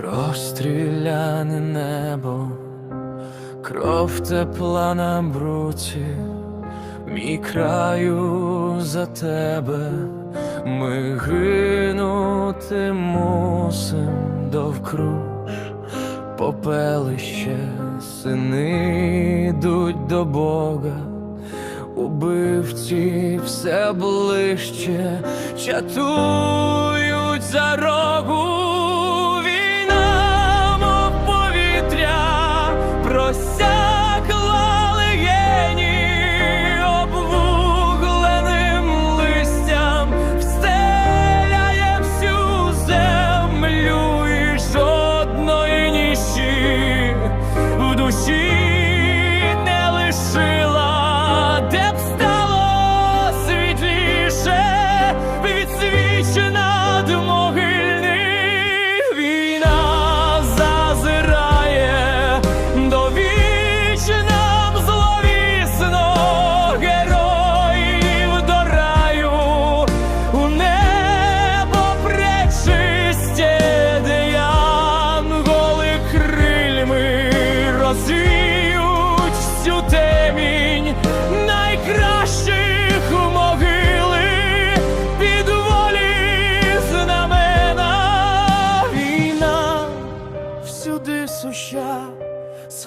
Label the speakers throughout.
Speaker 1: розстріляне небо, кров тепла на бруці, мій краю за тебе, ми гинути мусим довкруж, попелище, сини йдуть до Бога. Убивці все ближче чатують за рогу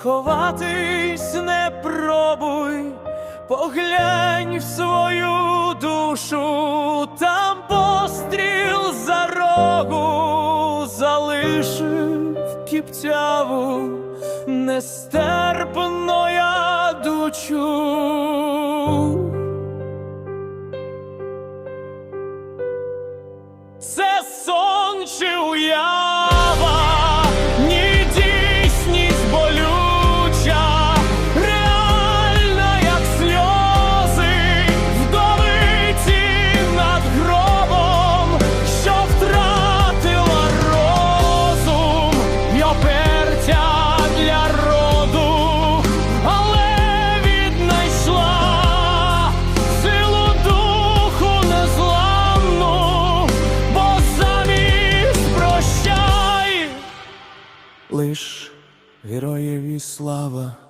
Speaker 1: сховатись не пробуй, поглянь в свою душу, там постріл за рогу залишив кіптяву, нестерпно я дучу. Це сон чи уява, лиш героєві слава.